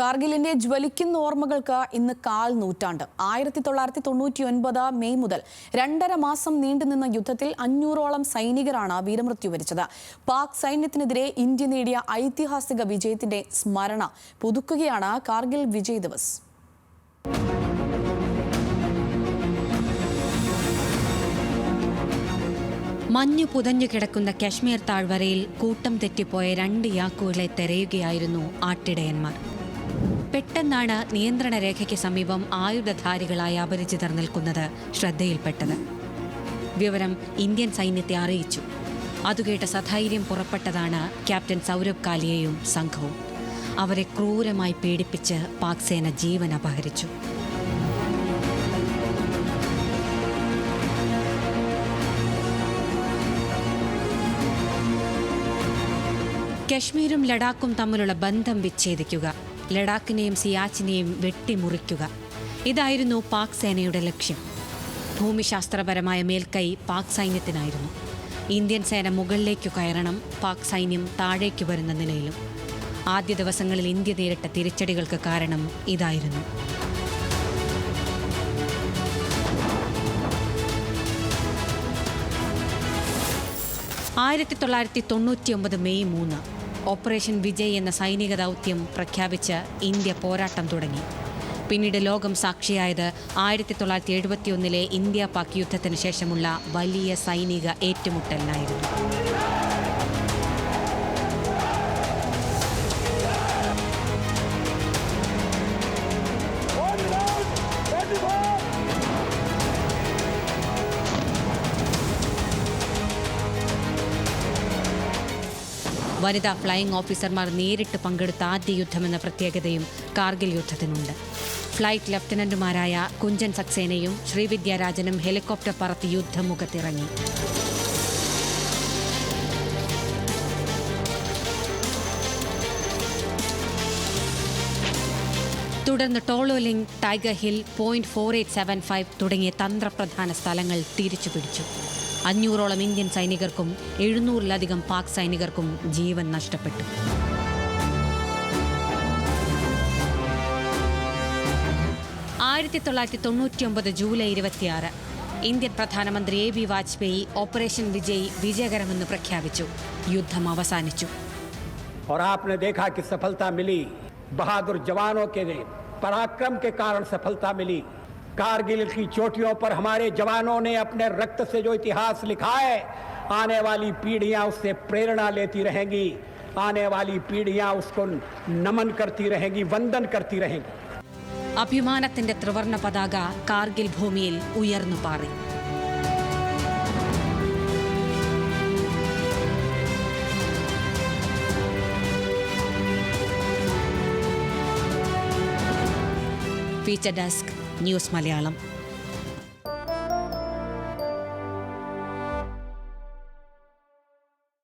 കാർഗിലിന്റെ ജ്വലിക്കുന്ന ഓർമ്മകൾക്ക് ഇന്ന് കാൽ നൂറ്റാണ്ട്. ആയിരത്തി തൊള്ളായിരത്തി തൊണ്ണൂറ്റി ഒൻപത് മെയ് മുതൽ രണ്ടര മാസം നീണ്ടുനിന്ന യുദ്ധത്തിൽ അഞ്ഞൂറോളം സൈനികരാണ് വീരമൃത്യു വരിച്ചത്. പാക് സൈന്യത്തിനെതിരെ ഇന്ത്യ നേടിയ ഐതിഹാസിക വിജയത്തിന്റെ സ്മരണ പുതുക്കുകയാണ് കാർഗിൽ വിജയ് ദിവസ്. മഞ്ഞു പുതഞ്ഞു കിടക്കുന്ന കശ്മീർ താഴ്വരയിൽ കൂട്ടം തെറ്റിപ്പോയ രണ്ട് യാക്കുകളെ തെരയുകയായിരുന്നു ആട്ടിടയന്മാർ. പെട്ടെന്നാണ് നിയന്ത്രണ രേഖയ്ക്ക് സമീപം ആയുധധാരികളായ അപരിചിതർ നിൽക്കുന്നത് ശ്രദ്ധയിൽപ്പെട്ടത്. വിവരം ഇന്ത്യൻ സൈന്യത്തെ അറിയിച്ചു. അതുകേട്ട സധൈര്യം പുറപ്പെട്ടതാണ് ക്യാപ്റ്റൻ സൗരഭ് കാലിയയും സംഘവും. അവരെ ക്രൂരമായി പീഡിപ്പിച്ച് പാക് സേന ജീവൻ അപഹരിച്ചു. കശ്മീരും ലഡാക്കും തമ്മിലുള്ള ബന്ധം വിച്ഛേദിക്കുക. ലഡാക്കിനെയും സിയാച്ചിനെയും വെട്ടിമുറിക്കുക. ഇതായിരുന്നു പാക് സേനയുടെ ലക്ഷ്യം. ഭൂമിശാസ്ത്രപരമായ മേൽക്കൈ പാക് സൈന്യത്തിനായിരുന്നു. ഇന്ത്യൻ സേന മുകളിലേക്ക് കയറണം പാക് സൈന്യം താഴേക്ക് വരുന്ന നിലയിലും. ആദ്യ ദിവസങ്ങളിൽ ഇന്ത്യ നേരിട്ട തിരിച്ചടികൾക്ക് കാരണം ഇതായിരുന്നു. ആയിരത്തി തൊള്ളായിരത്തി തൊണ്ണൂറ്റി ഒമ്പത് മെയ് മൂന്ന്. ഓപ്പറേഷൻ വിജയ് എന്ന സൈനിക ദൗത്യം പ്രഖ്യാപിച്ച് ഇന്ത്യ പോരാട്ടം തുടങ്ങി. പിന്നീട് ലോകം സാക്ഷിയായത് ആയിരത്തി തൊള്ളായിരത്തി എഴുപത്തിയൊന്നിലെ ഇന്ത്യ പാക് യുദ്ധത്തിന് ശേഷമുള്ള വലിയ സൈനിക ഏറ്റുമുട്ടലിനായിരുന്നു. വനിതാ ഫ്ലൈയിംഗ് ഓഫീസർമാർ നേരിട്ട് പങ്കെടുത്ത ആദ്യ യുദ്ധമെന്ന പ്രത്യേകതയും കാർഗിൽ യുദ്ധത്തിനുണ്ട്. ഫ്ലൈറ്റ് ലഫ്റ്റനന്റുമാരായ കുഞ്ചൻ സക്സേനയും ശ്രീവിദ്യാരാജനും ഹെലികോപ്റ്റർ പറത്തി യുദ്ധമുഖത്തിറങ്ങി. തുടർന്ന് Tololing tiger hill point four eight seven five തുടങ്ങിയ തന്ത്രപ്രധാന സ്ഥലങ്ങൾ തിരിച്ചുപിടിച്ചു. അഞ്ഞൂറോളം ഇന്ത്യൻ സൈനികർക്കും എഴുന്നൂറിലധികം പാക് സൈനികർക്കും ജീവൻ നഷ്ടപ്പെട്ടു ആയിരത്തി തൊള്ളായിരത്തി തൊണ്ണൂറ്റിയൊമ്പത് ജൂലൈ ഇരുപത്തിയാറ് ഇന്ത്യൻ പ്രധാനമന്ത്രി A B Vajpayee operation Vijay വിജയകരമെന്ന് പ്രഖ്യാപിച്ചു യുദ്ധം അവസാനിച്ചു और आपने देखा कि सफलता मिली बहादुर जवानों के पराक्रम के कारण सफलता मिली कारगिल की चोटियों पर हमारे जवानों ने अपने रक्त से जो इतिहास लिखा है आने वाली पीढ़ियां उससे प्रेरणा लेती रहेंगी आने वाली पीढ़ियां उसको नमन करती रहेंगी वंदन करती रहेंगी അഭിമാനത്തിന്റെ ത്രിവർണ പതാക കാർഗിൽ ഭൂമിയിൽ ഉയർന്നു പാറി ഫീച്ചർ ഡെസ്ക് ന്യൂസ് മലയാളം